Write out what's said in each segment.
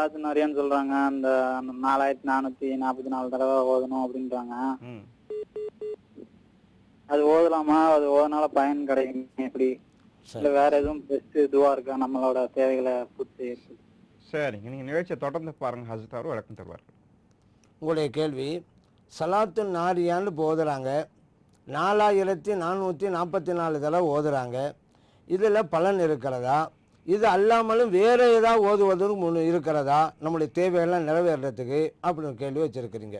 சலாத்து நிறையன்னு சொல்றாங்க. அந்த நாலாயிரத்தி நானூத்தி நாற்பத்தி நாலு தடவை ஓதணும் அப்படின்றாங்க. அது ஓதலாமா? அது ஓதனால பயன் கிடைக்கும்? எப்படி? இல்ல வேற எதுவும் பெஸ்ட் இதுவா இருக்கா? நம்மளோட தேவைகளை பூர்த்தி? சரிங்க. நீங்கள் நிகழ்ச்சியை தொடர்ந்து பாருங்கள் ஹசரத்தார் விளக்கம் தருவார்கள் உங்களுடைய கேள்வி சலாத்து நாரியான்னு ஓதுறாங்க. நாலாயிரத்தி நானூற்றி நாற்பத்தி நாலு தடவை ஓதுறாங்க. இதில் பலன் இருக்கிறதா? இது அல்லாமலும் வேறு ஏதாவது ஓதுவதற்கு முன் இருக்கிறதா? நம்முடைய தேவைகள்லாம் நிறைவேறதுக்கு அப்படின்னு கேள்வி வச்சுருக்கிறீங்க.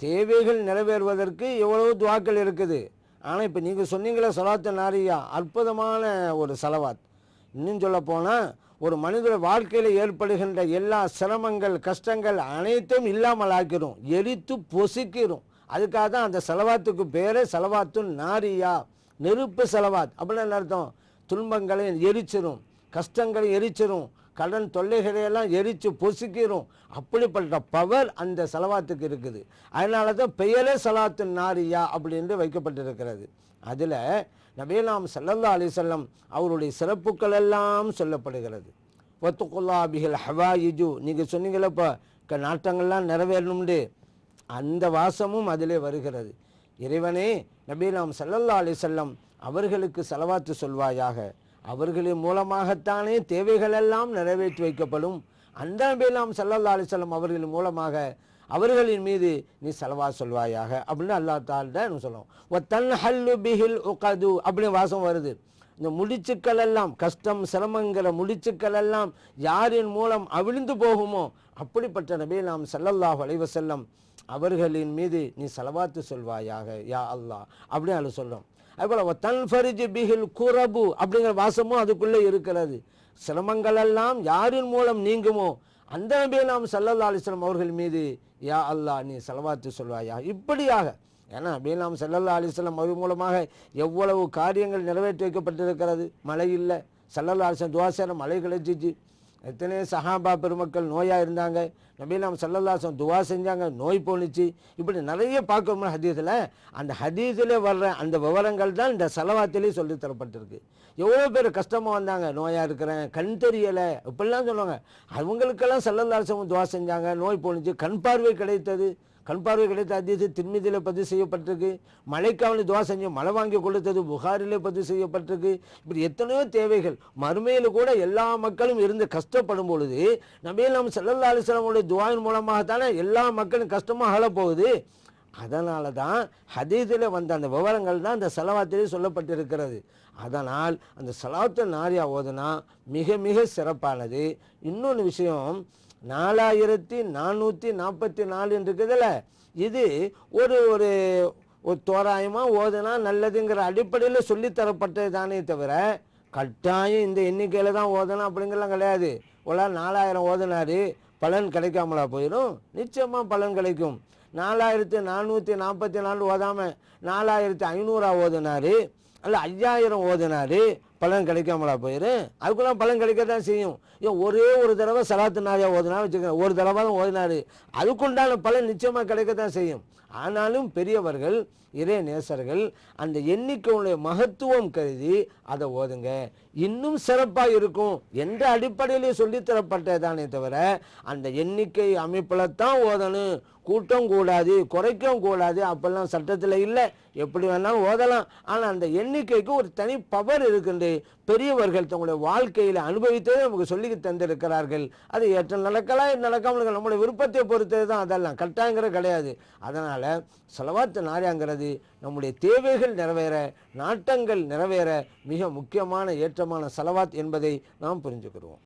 தேவைகள் நிறைவேறுவதற்கு எவ்வளவு துவாக்கள் இருக்குது? ஆனால் இப்போ நீங்கள் சொன்னீங்களே சலாத்து நாரியா அற்புதமான ஒரு செலவாத். இன்னும் சொல்ல போனால் ஒரு மனிதர் வாழ்க்கையில் ஏற்படுகின்ற எல்லா சிரமங்கள் கஷ்டங்கள் அனைத்தும் இல்லாமல் ஆக்கிரும். எரித்து பொசுக்கிறோம் அதுக்காக தான் அந்த செலவாத்துக்கு பேரே செலவாத்து நாரியா. நெருப்பு செலவாத் அப்படின்னு என்ன அர்த்தம்? துன்பங்களை எரிச்சிரும். கஷ்டங்களை எரிச்சிரும். கடன் தொல்லைகளையெல்லாம் எரித்து பொசுக்கிடும் அப்படிப்பட்ட பவர் அந்த செலவாத்துக்கு இருக்குது. அதனால தான் பெயரே சலாத்து நாரியா அப்படின்னு வைக்கப்பட்டிருக்கிறது. அதில் நபீலாம் சல்லல்லா அலிசல்லம் அவருடைய சிறப்புகள் எல்லாம் சொல்லப்படுகிறது. ஒத்துக்குல்லா ஹவா ஹவாயிஜு. நீங்கள் சொன்னீங்களப்போ க- நாட்டங்கள்லாம் நிறைவேறணும்ண்டு. அந்த வாசமும் அதிலே வருகிறது. இறைவனே நபீலாம் சல்லல்லா அலிசல்லம் அவர்களுக்கு செலவாத்து சொல்வாயாக. அவர்களின் மூலமாகத்தானே தேவைகள் எல்லாம் நிறைவேற்றி வைக்கப்படும். அந்த நபீலாம் சல்லல்லா அலிசல்லம் அவர்களின் மூலமாக அவர்களின் மீது நீ செலவா சொல்வாயாக. அப்படின்னு அல்லா தால்கிட்ட சொல்லுவோம் ஒ தன் ஹல்லு பிஹில் உகது அப்படின்னு வாசம் வருது. இந்த முடிச்சுக்கள் எல்லாம் கஷ்டம் சிரமங்கிற முடிச்சுக்கள் எல்லாம் யாரின் மூலம் அவிழ்ந்து போகுமோ? அப்படிப்பட்ட நபி நாம் ஸல்லல்லாஹு அலைஹி அவர்களின் மீது நீ செலவாத்து சொல்வாயாக யா அல்லா அப்படின்னு அதில் சொல்கிறோம் அதுபோல் தன் ஃபரிஜ் பிஹில் குரபு அப்படிங்கிற வாசமும் அதுக்குள்ளே இருக்கிறது. சிரமங்கள் எல்லாம் யாரின் மூலம் நீங்குமோ அந்த நபி நாம் சல்லல்லா அலிஸ்லாம் அவர்கள் மீது யா அல்லாஹ் நீ செலவாத்து சொல்வாயா இப்படியாக ஏன்னா நபீலாம் சல்லல்லா அலிஸ்லாம் அவர் மூலமாக எவ்வளவு காரியங்கள் நிறைவேற்றி வைக்கப்பட்டிருக்கிறது மழை இல்லை. சல்லல்லா அலிஸ்லாம் துவாசேரம் மழை கிடைச்சிச்சு. எத்தனையோ சஹாபா பெருமக்கள் நோயாக இருந்தாங்க. நபீலாம் சல்லல்லாசம் துவா செஞ்சாங்க நோய் போணுச்சு. இப்படி நிறைய பார்க்கணும் ஹதீஸில் அந்த ஹதீஸில் வர்ற அந்த விவரங்கள் தான் இந்த செலவாத்திலே சொல்லி தரப்பட்டிருக்கு. எவ்வளோ பேர் கஷ்டமாக வந்தாங்க நோயாக இருக்கிறேன் கண் தெரியலை இப்படிலாம் சொல்லுவாங்க. அவங்களுக்கெல்லாம் சல்லல்லாசம் துவா செஞ்சாங்க நோய் போணுச்சு கண் பார்வை கிடைத்தது. கண் பார்வை கிடைத்த அதிசு திருமதியில் பதிவு செய்யப்பட்டிருக்கு. மழைக்காவலி துவா செஞ்சு மழை வாங்கி கொடுத்தது புகாரிலே பதிவு செய்யப்பட்டிருக்கு. இப்படி எத்தனையோ தேவைகள். மறுமையில் கூட எல்லா மக்களும் இருந்து கஷ்டப்படும் பொழுது நபியில் நம்ம செல்லல்லா அலிஸ்லாமுடைய மூலமாக மூலமாகத்தானே எல்லா மக்களும் கஷ்டமாக அகலப்போகுது அதனால தான் ஹதீஸில் வந்த அந்த விவரங்கள் தான் அந்த செலவாத்திலே சொல்லப்பட்டிருக்கிறது. அதனால் அந்த செலவாத்து நாரியா ஓதுனா மிக மிக சிறப்பானது. இன்னொன்று விஷயம் நாலாயிரத்தி நானூற்றி நாற்பத்தி நாலு இருக்குதுல்ல இது ஒரு ஒரு ஒரு தோராயமாக ஓதுனா நல்லதுங்கிற அடிப்படையில் சொல்லித்தரப்பட்டது தானே தவிர கட்டாயம் இந்த எண்ணிக்கையில் தான் ஓதணும் அப்படிங்கிறலாம் கிடையாது. ஒரு நாலாயிரம் ஓதுனார் பலன் கிடைக்காமலா போயிடும் நிச்சயமாக பலன் கிடைக்கும். நாலாயிரத்து நானூற்றி நாற்பத்தி நாலு ஓதாமல் நாலாயிரத்து ஐநூறா ஓதுனார் அல்ல ஐயாயிரம் ஓதுனார் பலன் கிடைக்காமலா போயிடும் அதுக்குள்ள பலன் கிடைக்க தான் செய்யும். ஏன் ஒரே ஒரு தடவை சலாத்து நாரியா ஓதுனா வச்சுக்கோங்க. ஒரு தடவை தான் ஓதினாரு. அதுக்குண்டான பலன் நிச்சயமாக கிடைக்க தான் செய்யும். ஆனாலும் பெரியவர்கள் இறை நேசர்கள் அந்த எண்ணிக்கையுடைய மகத்துவம் கருதி அதை ஓதுங்க. இன்னும் சிறப்பாக இருக்கும் என்ற அடிப்படையிலேயே சொல்லித்தரப்பட்டதானே தவிர அந்த எண்ணிக்கை அமைப்பில் தான் ஓதணும். கூட்டம் கூடாது குறைக்கவும் கூடாது அப்போல்லாம் சட்டத்தில் இல்லை. எப்படி வேணாலும் ஓதலாம். ஆனால் அந்த எண்ணிக்கைக்கு ஒரு தனி பவர் இருக்கின்ற பெரியவர்கள் தங்களுடைய வாழ்க்கையில் அனுபவித்ததை நமக்கு சொல்லி தந்திருக்கிறார்கள். அது ஏற்ற நடக்கலாம் நடக்காமல் நம்மளுடைய விருப்பத்தை பொறுத்தது தான். அதெல்லாம் கட்டாயங்கிறது கிடையாது. அதனால் செலவாத்து நாரியாங்கிறது நம்முடைய தேவைகள் நிறைவேற நாட்டங்கள் நிறைவேற மிக முக்கியமான ஏற்றமான செலவாத் என்பதை நாம் புரிஞ்சுக்கிறோம்